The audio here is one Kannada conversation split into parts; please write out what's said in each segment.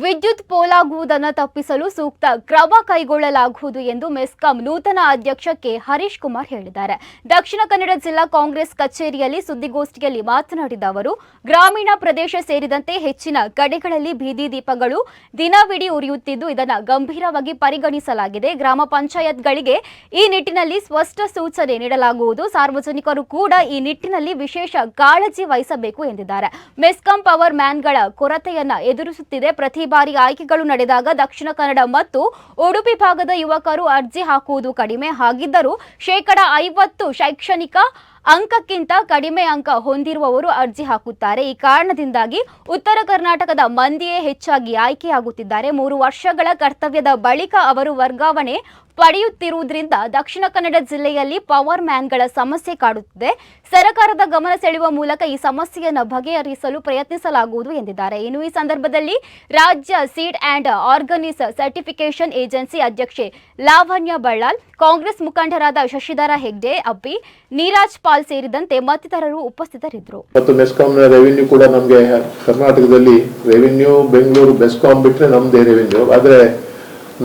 ವಿದ್ಯುತ್ ಪೋಲಾಗುವುದನ್ನು ತಪ್ಪಿಸಲು ಸೂಕ್ತ ಕ್ರಮ ಕೈಗೊಳ್ಳಲಾಗುವುದು ಎಂದು ಮೆಸ್ಕಾಂ ನೂತನ ಅಧ್ಯಕ್ಷ ಕೆ ಹರೀಶ್ ಕುಮಾರ್ ಹೇಳಿದ್ದಾರೆ. ದಕ್ಷಿಣ ಕನ್ನಡ ಜಿಲ್ಲಾ ಕಾಂಗ್ರೆಸ್ ಕಚೇರಿಯಲ್ಲಿ ಸುದ್ದಿಗೋಷ್ಠಿಯಲ್ಲಿ ಮಾತನಾಡಿದ ಅವರು, ಗ್ರಾಮೀಣ ಪ್ರದೇಶ ಸೇರಿದಂತೆ ಹೆಚ್ಚಿನ ಕಡೆಗಳಲ್ಲಿ ಬೀದಿ ದೀಪಗಳು ದಿನವಿಡೀ ಉರಿಯುತ್ತಿದ್ದು, ಇದನ್ನು ಗಂಭೀರವಾಗಿ ಪರಿಗಣಿಸಲಾಗಿದೆ. ಗ್ರಾಮ ಪಂಚಾಯತ್ಗಳಿಗೆ ಈ ನಿಟ್ಟಿನಲ್ಲಿ ಸ್ಪಷ್ಟ ಸೂಚನೆ ನೀಡಲಾಗುವುದು. ಸಾರ್ವಜನಿಕರು ಕೂಡ ಈ ನಿಟ್ಟಿನಲ್ಲಿ ವಿಶೇಷ ಕಾಳಜಿ ವಹಿಸಬೇಕು ಎಂದಿದ್ದಾರೆ. ಮೆಸ್ಕಾಂ ಪವರ್ ಮ್ಯಾನ್ಗಳ ಕೊರತೆಯನ್ನು ಎದುರಿಸುತ್ತಿದೆ. ಪ್ರತಿ ಬಾರಿ ಆಯ್ಕೆಗಳು ನಡೆದಾಗ ದಕ್ಷಿಣ ಕನ್ನಡ ಮತ್ತು ಉಡುಪಿ ಭಾಗದ ಯುವಕರು ಅರ್ಜಿ ಹಾಕುವುದು ಕಡಿಮೆ. ಹಾಗಿದ್ದರೂ ಶೇಕಡ ಐವತ್ತು ಶೈಕ್ಷಣಿಕ ಅಂಕಕ್ಕಿಂತ ಕಡಿಮೆ ಅಂಕ ಹೊಂದಿರುವವರು ಅರ್ಜಿ ಹಾಕುತ್ತಾರೆ. ಈ ಕಾರಣದಿಂದಾಗಿ ಉತ್ತರ ಕರ್ನಾಟಕದ ಮಂದಿಯೇ ಹೆಚ್ಚಾಗಿ ಆಯ್ಕೆಯಾಗುತ್ತಿದ್ದಾರೆ. ಮೂರು ವರ್ಷಗಳ ಕರ್ತವ್ಯದ ಬಳಿಕ ಅವರು ವರ್ಗಾವಣೆ ಪಡೆಯುತ್ತಿರುವುದರಿಂದ ದಕ್ಷಿಣ ಕನ್ನಡ ಜಿಲ್ಲೆಯಲ್ಲಿ ಪವರ್ ಮ್ಯಾನ್ಗಳ ಸಮಸ್ಯೆ ಕಾಡುತ್ತಿದೆ. ಸರ್ಕಾರದ ಗಮನ ಸೆಳೆಯುವ ಮೂಲಕ ಈ ಸಮಸ್ಯೆಯನ್ನು ಬಗೆಹರಿಸಲು ಪ್ರಯತ್ನಿಸಲಾಗುವುದು ಎಂದಿದ್ದಾರೆ. ಇನ್ನು ಈ ಸಂದರ್ಭದಲ್ಲಿ ರಾಜ್ಯ seed and organic certification agency ಅಧ್ಯಕ್ಷೆ ಲಾವಣ್ಯ ಬಳ್ಳಾಲ್ ಕಾಂಗ್ರೆಸ್ ಮುಖಂಡರಾದ ಶಶಿಧರ ಹೆಗ್ಡೆ ಅಬ್ಬಿ ನೀರಾಜ್ ಪಾಲ್ ಸೇರಿದಂತೆ ಮತ್ತಿತರರು ಉಪಸ್ಥಿತರಿದ್ದರು. ಮತ್ತು ಮೆಸ್ಕಾಂನ ರೆವಿನ್ಯೂ ಕೂಡ ನಮಗೆ ಕರ್ನಾಟಕದಲ್ಲಿ ರೆವಿನ್ಯೂ ಬೆಂಗಳೂರು ಮೆಸ್ಕಾಂ ಬಿಟ್ಟರೆ ನಮ್ಮದೇ ರೆವಿನ್ಯೂ ಆದರೆ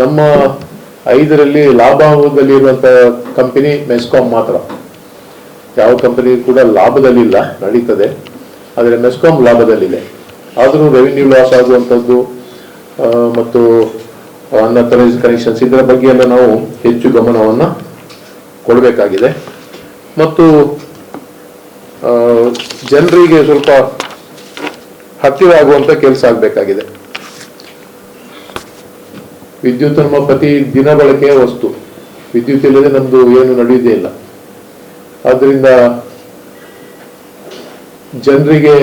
ನಮ್ಮ ಐದರಲ್ಲಿ ಲಾಭದಲ್ಲಿ ಇರುವಂಥ ಕಂಪನಿ ಮೆಸ್ಕಾಂ ಮಾತ್ರ. ಯಾವ ಕಂಪನಿ ಕೂಡ ಲಾಭದಲ್ಲಿಲ್ಲ ನಡೀತದೆ. ಆದರೆ ಮೆಸ್ಕಾಂ ಲಾಭದಲ್ಲಿದೆ. ಆದರೂ ರೆವಿನ್ಯೂ ಲಾಸ್ ಆಗುವಂಥದ್ದು ಮತ್ತು ಅನ್ಅಥರೈಸ್ ಕನೆಕ್ಷನ್ಸ್ ಇದರ ಬಗ್ಗೆ ಎಲ್ಲ ನಾವು ಹೆಚ್ಚು ಗಮನವನ್ನು ಕೊಡಬೇಕಾಗಿದೆ. ಮತ್ತು ಜನರಿಗೆ ಸ್ವಲ್ಪ ಹತ್ತಿರ ಆಗುವಂತ ಕೆಲಸ ಆಗಬೇಕಾಗಿದೆ. ವಿದ್ಯುತ್ ನಮ್ಮ ಪ್ರತಿ ದಿನ ಬಳಕೆಯ ವಸ್ತು. ವಿದ್ಯುತ್ ಇಲ್ಲದೆ ನಮ್ದು ಏನು ನಡೆಯುವುದೇ ಇಲ್ಲ. ಆದ್ರಿಂದ ಜನರಿಗೆ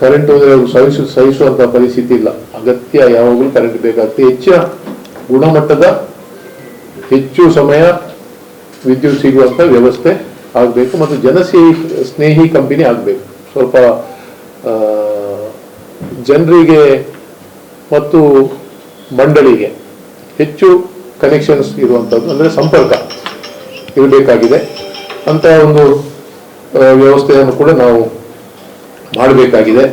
ಕರೆಂಟ್ ಹೋದ್ರೆ ಅವರು ಸಹಿಸು ಸಹಿಸುವಂಥ ಪರಿಸ್ಥಿತಿ ಇಲ್ಲ. ಅಗತ್ಯ ಯಾವಾಗಲೂ ಕರೆಂಟ್ ಬೇಕಾಗುತ್ತೆ. ಹೆಚ್ಚಿನ ಗುಣಮಟ್ಟದ ಹೆಚ್ಚು ಸಮಯ ವಿದ್ಯುತ್ ಸಿಗುವಂಥ ವ್ಯವಸ್ಥೆ ಆಗಬೇಕು ಮತ್ತು ಜನಸ್ನೇಹಿ ಸ್ನೇಹಿ ಕಂಪನಿ ಆಗಬೇಕು. ಸ್ವಲ್ಪ ಜನರಿಗೆ ಮತ್ತು ಮಂಡಳಿಗೆ ಹೆಚ್ಚು ಕನೆಕ್ಷನ್ಸ್ ಇರುವಂಥದ್ದು ಅಂದರೆ ಸಂಪರ್ಕ ಇರಬೇಕಾಗಿದೆ. ಅಂತ ಒಂದು ವ್ಯವಸ್ಥೆಯನ್ನು ಕೂಡ ನಾವು ಮಾಡಬೇಕಾಗಿದೆ.